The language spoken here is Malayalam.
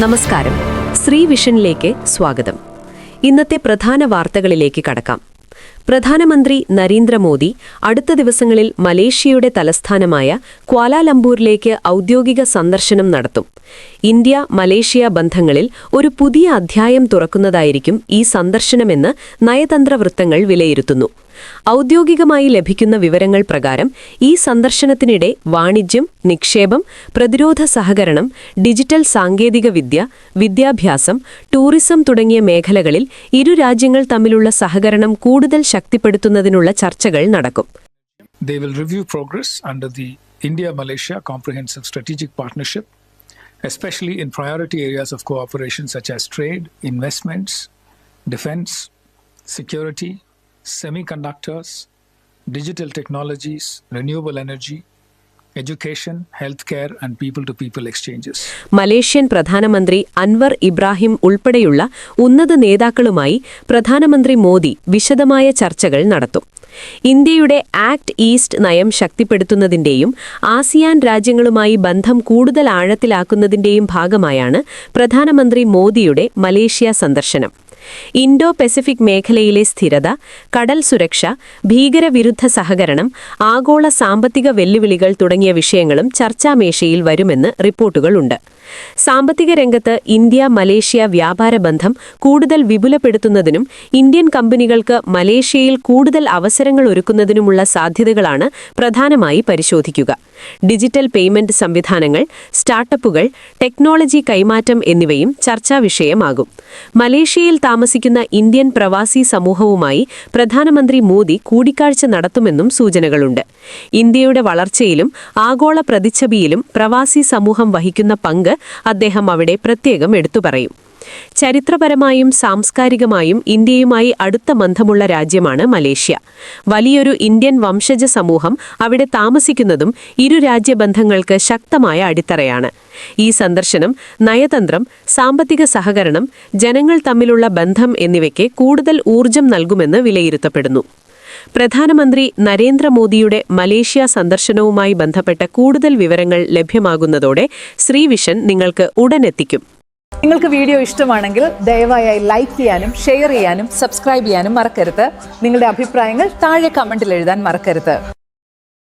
നമസ്കാരം. ശ്രീ വിഷനിലേക്ക് സ്വാഗതം. ഇന്നത്തെ പ്രധാന വാർത്തകളിലേക്ക് കടക്കാം. പ്രധാനമന്ത്രി നരേന്ദ്രമോദി അടുത്ത ദിവസങ്ങളിൽ മലേഷ്യയുടെ തലസ്ഥാനമായ ക്വാലാലംപൂരിലേക്ക് ഔദ്യോഗിക സന്ദർശനം നടത്തും. ഇന്ത്യ മലേഷ്യ ബന്ധങ്ങളിൽ ഒരു പുതിയ അധ്യായം തുറക്കുന്നതായിരിക്കും ഈ സന്ദർശനമെന്ന് നയതന്ത്ര വൃത്തങ്ങൾ വിലയിരുത്തുന്നു. ഔദ്യോഗികമായി ലഭിക്കുന്ന വിവരങ്ങൾ പ്രകാരം ഈ സന്ദർശനത്തിനിടെ വാണിജ്യം നിക്ഷേപം പ്രതിരോധ സഹകരണം ഡിജിറ്റൽ സാങ്കേതികവിദ്യ വിദ്യാഭ്യാസം ടൂറിസം തുടങ്ങിയ മേഖലകളിൽ ഇരു രാജ്യങ്ങൾ തമ്മിലുള്ള സഹകരണം കൂടുതൽ ശക്തിപ്പെടുത്തുന്നതിനുള്ള ചർച്ചകൾ നടക്കും They will review progress under the India Malaysia Comprehensive Strategic Partnership, especially in priority areas of cooperation such as trade, investments, defense, security, semiconductors, digital technologies, renewable energy, Malaysian പ്രധാനമന്ത്രി അൻവർ ഇബ്രാഹിം ഉൾപ്പെടെയുള്ള ഉന്നത നേതാക്കളുമായി പ്രധാനമന്ത്രി മോദി വിശദമായ ചർച്ചകൾ നടത്തും. ഇന്ത്യയുടെ ആക്ട് ഈസ്റ്റ് നയം ശക്തിപ്പെടുത്തുന്നതിന്റെയും ആസിയാൻ രാജ്യങ്ങളുമായി ബന്ധം കൂടുതൽ ആഴത്തിലാക്കുന്നതിന്റെയും ഭാഗമായാണ് പ്രധാനമന്ത്രി മോദിയുടെ മലേഷ്യ സന്ദർശനം. ഇൻഡോ പസഫിക് മേഖലയിലെ സ്ഥിരത കടൽ സുരക്ഷ ഭീകരവിരുദ്ധ സഹകരണം ആഗോള സാമ്പത്തിക വെല്ലുവിളികൾ തുടങ്ങിയ വിഷയങ്ങളും ചർച്ചാമേശയിൽ വരുമെന്ന് റിപ്പോർട്ടുകളുണ്ട്. സാമ്പത്തിക രംഗത്ത് ഇന്ത്യ മലേഷ്യ വ്യാപാര ബന്ധം കൂടുതൽ വിപുലപ്പെടുത്തുന്നതിനും ഇന്ത്യൻ കമ്പനികൾക്ക് മലേഷ്യയിൽ കൂടുതൽ അവസരങ്ങൾ ഒരുക്കുന്നതിനുമുള്ള സാധ്യതകളാണ് പ്രധാനമായി പരിശോധിക്കുക. ഡിജിറ്റൽ പേയ്മെന്റ് സംവിധാനങ്ങൾ സ്റ്റാർട്ടപ്പുകൾ ടെക്നോളജി കൈമാറ്റം എന്നിവയും ചർച്ചാ വിഷയമാകും. മലേഷ്യയിൽ താമസിക്കുന്ന ഇന്ത്യൻ പ്രവാസി സമൂഹവുമായി പ്രധാനമന്ത്രി മോദി കൂടിക്കാഴ്ച നടത്തുമെന്നും സൂചനകളുണ്ട്. ഇന്ത്യയുടെ വളർച്ചയിലും ആഗോള പ്രതിച്ഛബിയിലും പ്രവാസി സമൂഹം വഹിക്കുന്ന പങ്ക് അദ്ദേഹം അവിടെ പ്രത്യേകം എടുത്തുപറയും ചരിത്രപരമായും സാംസ്കാരികമായും ഇന്ത്യയുമായി അടുത്ത ബന്ധമുള്ള രാജ്യമാണ് മലേഷ്യ. വലിയൊരു ഇന്ത്യൻ വംശജ സമൂഹം അവിടെ താമസിക്കുന്നതും ഇരു രാജ്യബന്ധങ്ങൾക്ക് ശക്തമായ അടിത്തറയാണ്. ഈ സന്ദർശനം നയതന്ത്രം സാമ്പത്തിക സഹകരണം ജനങ്ങൾ തമ്മിലുള്ള ബന്ധം എന്നിവയ്ക്ക് കൂടുതൽ ഊർജം നൽകുമെന്ന് വിലയിരുത്തപ്പെടുന്നു. പ്രധാനമന്ത്രി നരേന്ദ്രമോദിയുടെ മലേഷ്യ സന്ദർശനവുമായി ബന്ധപ്പെട്ട കൂടുതൽ വിവരങ്ങൾ ലഭ്യമാകുന്നതോടെ ശ്രീവിഷൻ നിങ്ങൾക്ക് ഉടനെത്തിക്കും നിങ്ങൾക്ക് വീഡിയോ ഇഷ്ടമാണെങ്കിൽ ദയവായി ലൈക്ക് ചെയ്യാനും ഷെയർ ചെയ്യാനും സബ്സ്ക്രൈബ് ചെയ്യാനും മറക്കരുത്. നിങ്ങളുടെ അഭിപ്രായങ്ങൾ താഴെ കമന്റിൽ എഴുതാൻ മറക്കരുത്.